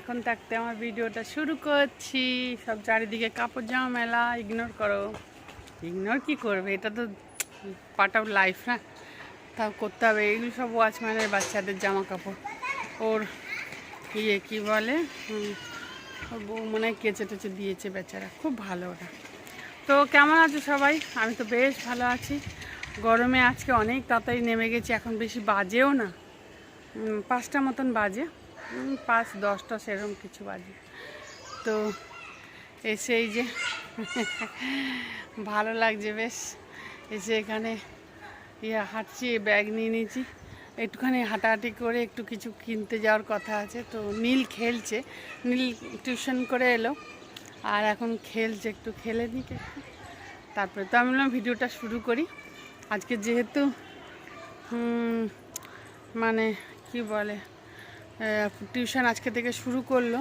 এখন থাকতে আমার ভিডিওটা শুরু করছি। সব চারিদিকে কাপড় জামা মেলা ইগনোর করো। ইগনোর কি করবে? এটা তো পার্ট অফ লাইফ না। তাও করতে হবে। এগুলো সব ওয়াচম্যানের বাচ্চাদের জামা কাপড় ওর ইয়ে কি বলে? বউ মনে হয় কেচে টেচে দিয়েছে বেচারা। খুব ভালো ওরা। তো কেমন আছো সবাই? আমি তো বেশ ভালো আছি। গরমে আজকে অনেক তাড়াতাড়ি নেমে গেছি। এখন বেশি বাজেও না। পাঁচটা মতন বাজে। পাঁচ, দশটা সেরকম কিছু বাজে। তো এসে এই যে ভালো লাগছে বেশ। এসে এখানে ইয়ে হাঁটছি, ব্যাগ নিয়ে নিয়েছি। একটুখানি হাঁটাহাঁটি করে একটু কিছু কিনতে যাওয়ার কথা আছে। তো নীল খেলছে, নীল টিউশন করে এলো। আর এখন খেলছে, একটু খেলে নিক তারপরে তো আমি ভিডিওটা শুরু করি। আজকে যেহেতু মানে কি বলে টিউশন আজকে থেকে শুরু করল।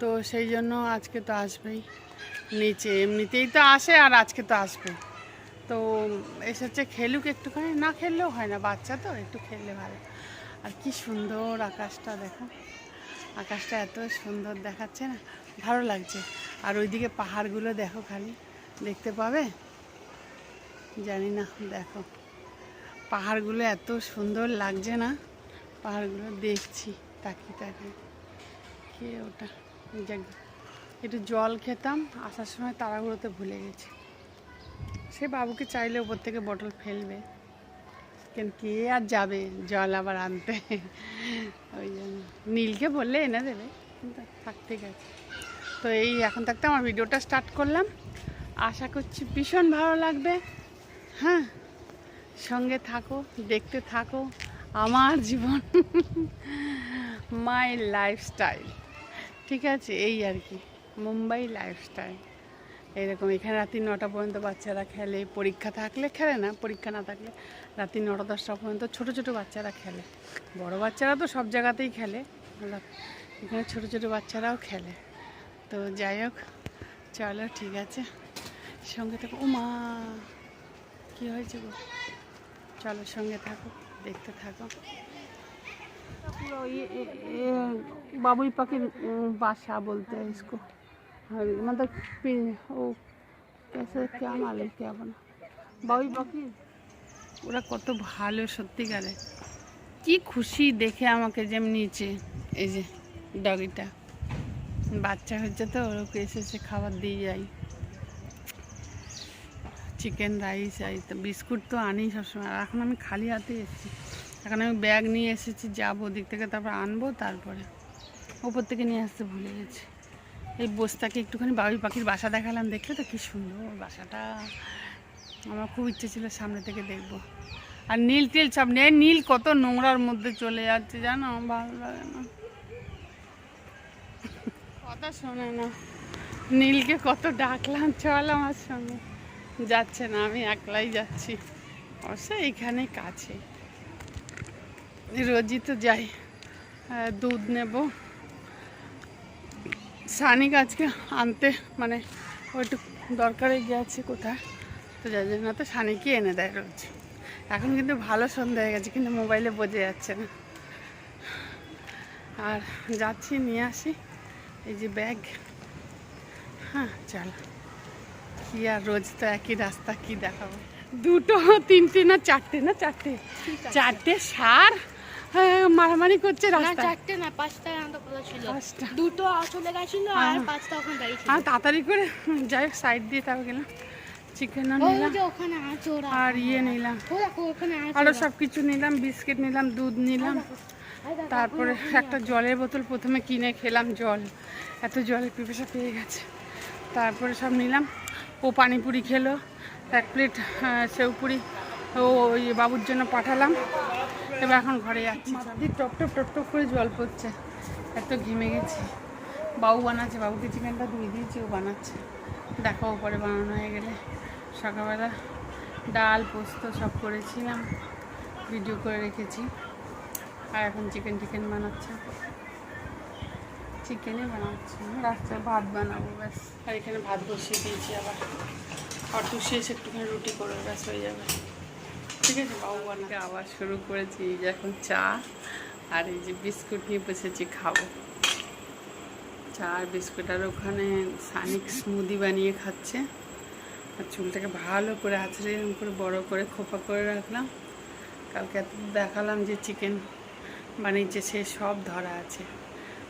তো সেই জন্য আজকে তো আসবেই। নিচে এমনিতেই তো আসে আর আজকে তো আসবে। তো এসেছে খেলুক একটুখানি। না খেললেও হয় না, বাচ্চা তো, একটু খেললে ভালো। আর কি সুন্দর আকাশটা, দেখো। আকাশটা এত সুন্দর দেখাচ্ছে না, ভালো লাগছে। আর ওইদিকে পাহাড়গুলো দেখো খালি, দেখতে পাবে? জানি না, দেখো। পাহাড়গুলো এত সুন্দর লাগছে না, পাহাড়গুলো দেখছি। তাকিয়ে তাকিয়ে কে ওটা? জায়গা একটু জল খেতাম, আসার সময় তাড়াহুড়োতে ভুলে গেছি। সে বাবুকে চাইলে ওপর থেকে বটল ফেলবে। কেন কে আর যাবে জল আবার আনতে? ওই জন্য নীলকে বললে এনে দেবে থাক ঠিক আছে তো এই এখন থাকতে আমার ভিডিওটা স্টার্ট করলাম। আশা করছি ভীষণ ভালো লাগবে। হ্যাঁ সঙ্গে থাকো, দেখতে থাকো, আমার জীবন। মাই লাইফস্টাইল ঠিক আছে? এই আর কি। মুম্বাই লাইফস্টাইল এরকম এখানে রাত্রি নটা পর্যন্ত বাচ্চারা খেলে। পরীক্ষা থাকলে খেলে না, পরীক্ষা না থাকলে রাত্রি নটা দশটা পর্যন্ত ছোট ছোট বাচ্চারা খেলে। বড় বাচ্চারা তো সব জায়গাতেই খেলে। এখানে ছোট ছোট বাচ্চারাও খেলে। তো যাই হোক, চলো ঠিক আছে। সঙ্গে থাকো। ও মা কী হয়েছে গো? চলো সঙ্গে থাকো, দেখতে থাকো। पूरा ये, ये, ये बाबुई पाखी बादशाह बोलते हैं इसको हाँ, मतलब पि- वो कैसे क्या मालूम क्या बना বাবুই পাখি ওরা কত ভালো সত্যিকারে কি খুশি দেখে আমাকে যে নিচে এই যে ডগিটা বাচ্চা হচ্ছে তো ওরকে এসে এসে খাবার দিয়ে যাই চিকেন রাইস এই তো বিস্কুট তো আনি সবসময় আর এখন আমি খালি হাতে এসেছি এখন আমি ব্যাগ নিয়ে এসেছি, যাব, ওদিক থেকে তারপর আনব, তারপরে ওপর থেকে নিয়ে আসতে ভুলে গেছি। এই বস্তাকে একটুখানি বাবুই পাখির বাসা দেখালাম, দেখলে তো কি সুন্দর বাসাটা। আমার খুব ইচ্ছে ছিল সামনে থেকে দেখব। আর নীল টিল সব নেই নীল, কত নোংরার মধ্যে চলে যাচ্ছে, জানো? ভালো লাগে না। কথা শোনে না। নীলকে কত ডাকলাম, চল আমার সঙ্গে। যাচ্ছে না, আমি একলাই যাচ্ছি। অবশ্য এইখানে কাছে। রোজই তো যাই দুধ নেব। সানিক আজকে আনতে মানে ও একটু দরকারে গেছে কোথায় তো যার জন্য তো সানিকই এনে দেয় রোজ। এখন কিন্তু ভালো সন্ধ্যা হয়ে গেছে কিন্তু মোবাইলে বোঝা যাচ্ছে না। আর যাচ্ছি নিয়ে আসি। এই যে ব্যাগ। হ্যাঁ চল। কি আর রোজ তো একই রাস্তা কি দেখাবো? দুটো তিনটে না চারটে না চারটে? চারটে সার। মারামারি করছে রাস্তা চারটে না পাঁচটা কথা ছিল। দুটো চলে গেছিল আর হ্যাঁ। পাঁচটা ওখানে দাঁড়িয়ে আর তাড়াতাড়ি করে যাই হোক সাইড দিয়ে তারপর গেলাম। চিকেনও ওই নিলাম ওখানে ওরা আর ইয়ে নিলাম। আরও সব কিছু নিলাম বিস্কিট নিলাম দুধ নিলাম। তারপরে একটা জলের বোতল প্রথমে কিনে খেলাম জল। এত জলের পিপাসা পেয়ে গেছে। তারপরে সব নিলাম। ও পানিপুরি খেলো। এক প্লেট সেউপুরি। ও ওই বাবুর জন্য পাঠালাম। এবার এখন ঘরে যাচ্ছি। টপ টপ টপ টপ করে জল পড়ছে। এত ঘেমে গেছি। বাবু বানাচ্ছে, বাবুকে চিকেনটা ধুয়ে দিয়েছি, ও বানাচ্ছে। দেখাও পরে বানানো হয়ে গেলে। সকালবেলা ডাল, পোস্ত সব করেছিলাম ভিডিও করে রেখেছি। আর এখন চিকেন টিকেন বানাচ্ছে। চিকেনই বানাচ্ছে রাস্তায় ভাত বানাবো, ব্যাস। আর এখানে ভাত বসিয়ে দিয়েছি আবার। আর টুসে এসে একটুখানি রুটি করবে ব্যাস হয়ে যাবে। ঠিক আছে বাবু বানাকে আবার শুরু করেছি, এই যে এখন চা আর এই যে বিস্কুট নিয়ে বসেছি, খাব। চা আর বিস্কুট আর ওখানে সানিক স্মুদি বানিয়ে খাচ্ছে। আর চুলটাকে ভালো করে আছড়ে, এরকম করে বড় করে খোপা করে রাখলাম। কালকে এত দেখালাম যে চিকেন বানিয়েছে, সে সব ধরা আছে।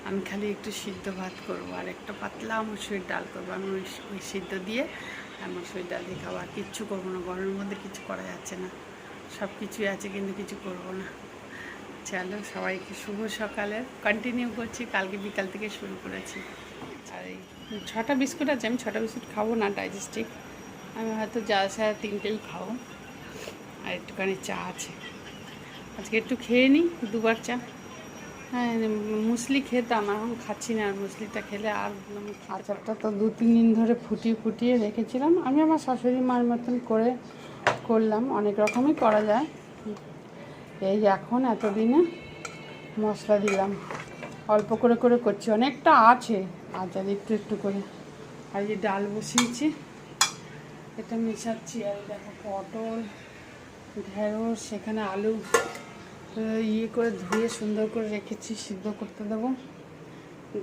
আমি খালি একটু সিদ্ধ ভাত করব আর একটা পাতলা মসুরির ডাল করব। আমি ওই ওই সিদ্ধ দিয়ে আর মসুরির ডাল দিয়ে খাব। আর কিচ্ছু করব না গরমের মধ্যে কিছু করা যাচ্ছে না। সব কিছুই আছে, কিন্তু কিছু করব না। চলো, সবাইকে শুভ সকালে। কন্টিনিউ করছি, কালকে বিকাল থেকে শুরু করেছি। আর এই ছটা বিস্কুট আছে, আমি ছটা বিস্কুট খাব না ডাইজেস্টিভ আমি হয়তো যা সারা তিনটেই খাব। আর একটুখানি চা আছে। আজকে একটু খেয়ে নিই, দুবার চা। হ্যাঁ মুসলি খেতাম এখন খাচ্ছি না, আর মুসলিটা খেলে আর আচারটা তো দু তিন দিন ধরে ফুটিয়ে ফুটিয়ে রেখেছিলাম। আমি আমার শাশুড়ি মার মতন করে করলাম, অনেক রকমই করা যায়। এই এখন এতদিনে মশলা দিলাম। অল্প করে করে করছি, অনেকটা আছে। আচার একটু একটু করে। আর যে ডাল বসিয়েছি, এটা মেশাচ্ছি। আর দেখো পটল, ঢেঁড়স সেখানে আলু ইয়ে করে ধুয়ে সুন্দর করে রেখেছি, সিদ্ধ করতে দেবো।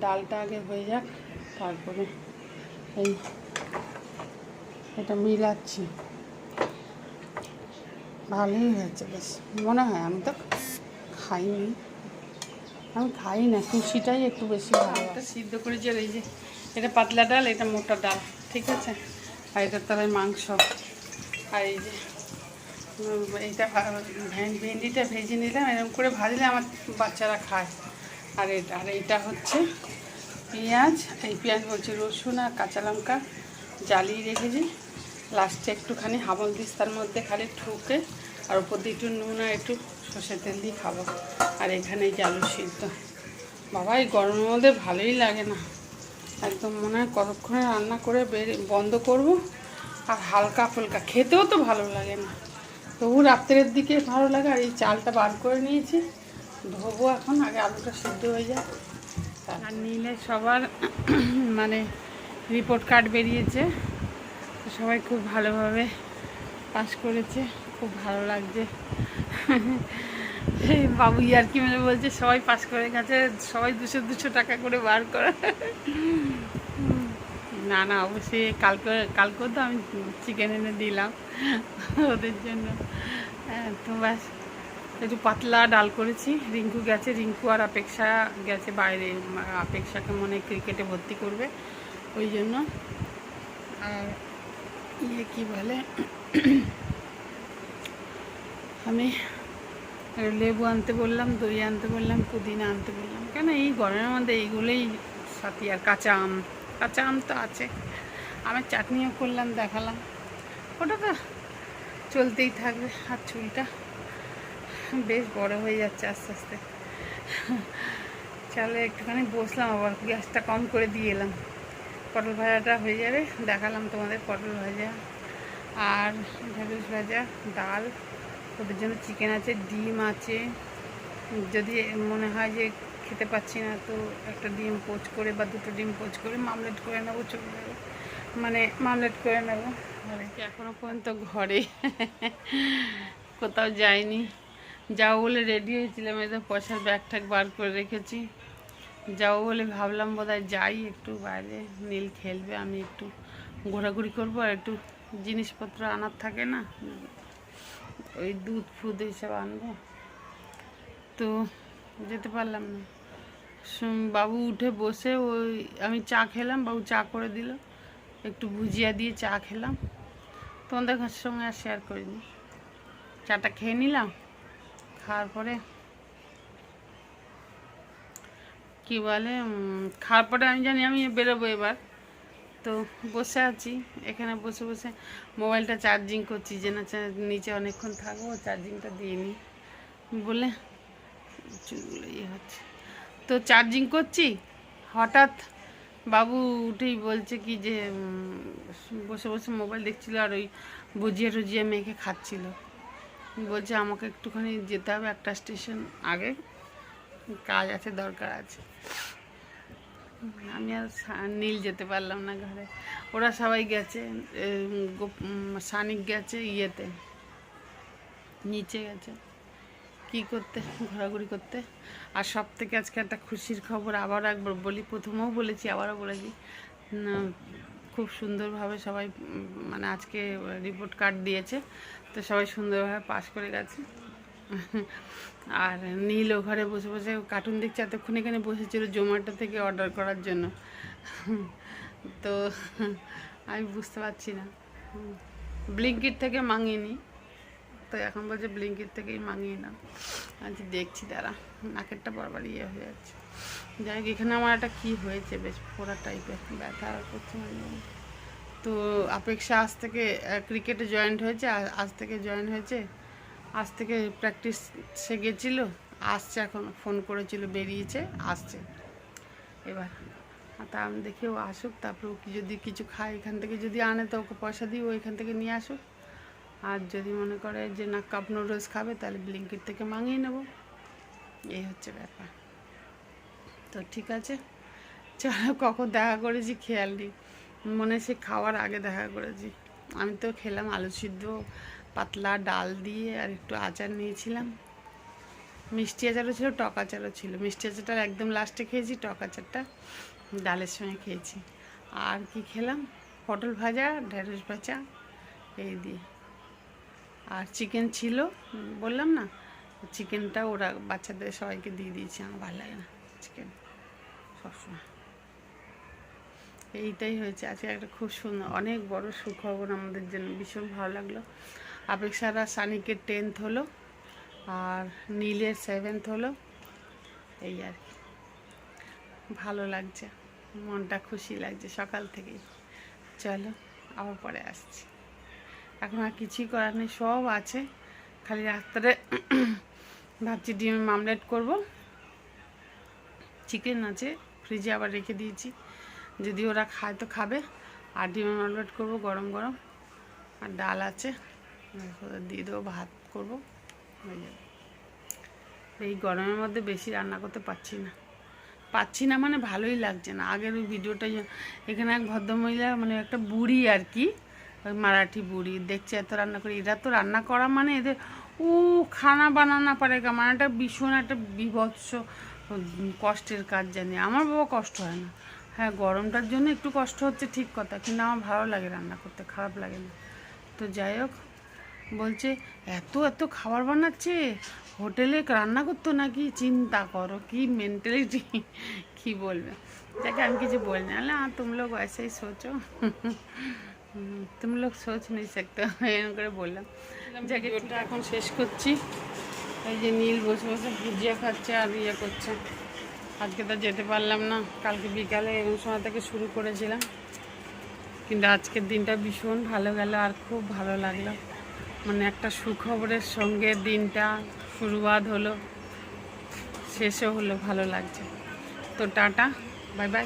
ডালটা আগে হয়ে যাক, তারপরে এই এটা মিলাচ্ছি। ভালোই হয়েছে, বেশ। মনে হয় আমি তো খাইনি। আমি খাই না কুচিটাই একটু বেশি সিদ্ধ করেছি, আর এই যে এটা পাতলা ডাল, এটা মোটা ডাল, ঠিক আছে? আর এটা তলায় মাংস। আর এই যে, এইটা ভেন্ডিটা ভেজে নিলাম, এরকম করে ভাজলে আমার বাচ্চারা খায়। আর এটা, আর এইটা হচ্ছে পেঁয়াজ, এই পেঁয়াজ বলছি রসুন আর কাঁচা লঙ্কা জ্বালিয়ে রেখেছি। লাস্টে একটুখানি হামল দিস্তার মধ্যে খালি ঠুকে আর উপর দিয়ে একটু নুন আর একটু সর্ষের তেল দিয়ে খাব। আর এখানে এই আলু সিদ্ধ। বাবা, এই গরমের মধ্যে ভালোই লাগে না। একদম মনে হয় কতক্ষণে রান্না করে বন্ধ করব আর হালকা ফুলকা। খেতেও তো ভালো লাগে না। তবু রাত্রের দিকে ভালো লাগে। আর এই চালটা বার করে নিয়েছি। ধোবো এখন, আগে আলুটা সিদ্ধ হয়ে যায় আর নিলে সবার মানে রিপোর্ট কার্ড বেরিয়েছে। সবাই খুব ভালোভাবে পাস করেছে, খুব ভালো লাগছে। বাবু আর কি মেলে বলছে, সবাই পাস করে গেছে, সবাই দুশো দুশো টাকা করে বার করে। না না, অবশ্যই কালকে, কালকেও তো আমি চিকেন এনে দিলাম ওদের জন্য। হ্যাঁ তো ব্যাস, একটু পাতলা ডাল করেছি, রিঙ্কু গেছে, রিঙ্কু আর অপেক্ষা গেছে বাইরে অপেক্ষাকে মনে ক্রিকেটে ভর্তি করবে, ওই জন্য। আর ইয়ে কী বলে আমি লেবু আনতে বললাম দই আনতে বললাম পুদিনা আনতে বললাম কেন এই গরমের মধ্যে এইগুলোই সাথী আর কাঁচা আম কাঁচা আম তো আছে আমের চাটনিও করলাম দেখালাম ওটা তো চলতেই থাকবে আর চুলটা বেশ বড় হয়ে যাচ্ছে আস্তে আস্তে চলো একটুখানি বসলাম আবার গ্যাসটা কম করে দিয়ে এলাম পটল ভাজাটা হয়ে যাবে। দেখালাম তোমাদের পটল ভাজা আর ঢেঁড়স ভাজা, ডাল। ওদের জন্য চিকেন আছে, ডিম আছে। যদি মনে হয় যে খেতে পাচ্ছি না, তো একটা ডিম পোচ করে বা দুটো ডিম পোচ করে মামলেট করে নেব, চলে যাবে। মানে মামলেট করে নেব। ঘরে এখনও পর্যন্ত ঘরে? কোথাও যাইনি। যাও বলে রেডি হয়েছিলাম তো পয়সার ব্যাগ ট্যাগ বার করে রেখেছি। যাও বলে ভাবলাম বোধহয় যাই, একটু বাইরে নীল খেলবে, আমি একটু ঘোরাঘুরি করব আর একটু জিনিসপত্র আনার থাকে না, ওই দুধ ফুদ এইসব আনব। তো যেতে পারলাম না। বাবু উঠে বসে ওই আমি চা খেলাম, বাবু চা করে দিল, একটু ভুজিয়া দিয়ে চা খেলাম। তোমাদের সঙ্গে আর শেয়ার করিনি। চাটা খেয়ে নিলাম, খাওয়ার পরে কি বলে খাওয়ার পরে আমি জানি আমি বেরোবো এবার। তো বসে আছি, এখানে বসে বসে মোবাইলটা চার্জিং করছি যে না নিচে অনেকক্ষণ থাকব চার্জিংটা দিয়ে নিই। বলে চুলগুলো ইয়ে হচ্ছে। তো চার্জিং করছি, হঠাৎ বাবু উঠেই বলছে কি যে বসে বসে মোবাইল দেখছিল আর ওই বুঝিয়ে টুজিয়ে মেয়েকে খাচ্ছিল। বলছে আমাকে একটুখানি যেতে হবে একটা স্টেশন আগে। কাজ আছে, দরকার আছে। আমি আর নীল যেতে পারলাম না ঘরে। ওরা সবাই গেছে সানিক গেছে ইয়েতে। নিচে গেছে। কি করতে, ঘোরাঘুরি করতে? আর সব থেকে আজকে একটা খুশির খবর আবার একবার বলি, প্রথমেও বলেছি, আবারও বলেছি। খুব সুন্দরভাবে সবাই মানে আজকে রিপোর্ট কার্ড দিয়েছে। তো সবাই সুন্দরভাবে পাশ করে গেছে। আর নীল ঘরে বসে বসে কার্টুন দেখছে এতক্ষণ এখানে বসেছিল জোম্যাটো থেকে অর্ডার করার জন্য। তো আমি বুঝতে পারছি না। ব্লিঙ্কিট থেকে মাঙিনি। তো এখন বলছে ব্লিঙ্কিট থেকেই মাঙিয়ে নাও। আজ দেখছি তারা নাকেরটা বারবার ইয়ে হয়ে যাচ্ছে। যাই হোক, এখানে আমার একটা কী হয়েছে, বেশ ফোড়া টাইপের ব্যথা করছে। তো অপেক্ষা আজ থেকে ক্রিকেটে জয়েন্ট হয়েছে আজ থেকে জয়েন হয়েছে। আজ থেকে প্র্যাকটিস সে গেছিল, আসছে এখন ফোন করেছিল, বেরিয়েছে, আসছে। এবার তা আমি দেখি ও আসুক, তারপরে ও যদি কিছু খায় এখান থেকে, যদি আনে তো ওকে পয়সা দিই ও এখান থেকে নিয়ে আসুক। আর যদি মনে করে যে না কাপ নুডলস খাবে, তাহলে ব্লিঙ্কিট থেকে মাঙিয়ে নেব। এই হচ্ছে ব্যাপার। তো ঠিক আছে, চলো কখন দেখা করেছি, খেয়াল নেই। মনে সে খাওয়ার আগে দেখা করেছি। আমি তো খেলাম আলু সিদ্ধ পাতলা ডাল দিয়ে আর একটু আচার নিয়েছিলাম। মিষ্টি আচারও ছিল, টক আচারও ছিল। মিষ্টি আচারটা একদম লাস্টে খেয়েছি, টক আচারটা ডালের সঙ্গে খেয়েছি। আর কি খেলাম? পটল ভাজা, ঢেঁড়স ভাজা, এই দিয়ে। আর চিকেন ছিল, বললাম না চিকেনটা ওরা বাচ্চাদের সবাইকে দিয়ে দিয়েছি, আমার ভালো লাগে না চিকেন সবসময়। এইটাই হয়েছে। আজকে একটা খুব সুন্দর, অনেক বড় সুখবর আমাদের জন্য, ভীষণ ভালো লাগল। অপেক্ষারা সানিকের টেন্থ হলো আর নীলের সেভেন্থ হলো। এই আর কি। ভালো লাগছে, মনটা খুশি লাগছে সকাল থেকেই। চলো, আবার পরে আসছি। এখন আর কিছুই করার নেই, সব আছে। খালি রাত্রে ভাবছি ডিমের মামলেট করব। চিকেন আছে ফ্রিজে আবার রেখে দিয়েছি। যদি ওরা খায় তো খাবে। আর ডিমের মামলেট করব গরম গরম। আর ডাল আছে। দিয়ে দেবো, ভাত করব, হয়ে যাবে। এই গরমের মধ্যে বেশি রান্না করতে পারছি না। পাচ্ছি না মানে ভালোই লাগছে না। আগের ওই ভিডিওটা এখানে এক ভদ্রমহিলা মানে একটা বুড়ি আর কি, ওই মারাঠি বুড়ি, দেখছে এত রান্না করে, এরা তো রান্না করা মানে এদের ও খানা বানানা পারে মানে একটা ভীষণ একটা বিভৎস কষ্টের কাজ জানি। আমার বাবা কষ্ট হয় না। হ্যাঁ গরমটার জন্য একটু কষ্ট হচ্ছে ঠিক কথা, কিন্তু আমার ভালো লাগে রান্না করতে, খারাপ লাগে না। তো যাই হোক বলছে এত এত খাবার বানাচ্ছে হোটেলে রান্না করতো নাকি চিন্তা করো কি মেন্টালিটি কি বলবে যাকে আমি কিছু বল না হ্যাঁ তুম লোক ऐसे ही सोचो হুম, তুম লোক সোচ নেই सकते এরকম করে বললাম যাকে ওটা এখন শেষ করছি এই যে নীল বসে বসে ভুজিয়া খাচ্ছে আর ইয়ে করছে আজকে তো যেতে পারলাম না কালকে বিকালে এরকম সময় থেকে শুরু করেছিলাম কিন্তু আজকের দিনটা ভীষণ ভালো গেল আর খুব ভালো লাগলো মানে একটা সুখবরের সঙ্গে দিনটা শুরুয়াত হলো, শেষও হলো, ভালো লাগছে। তো টাটা, বাই বাই।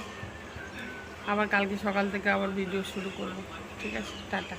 আবার কালকে সকাল থেকে আবার ভিডিও শুরু করব। ঠিক আছে, টাটা।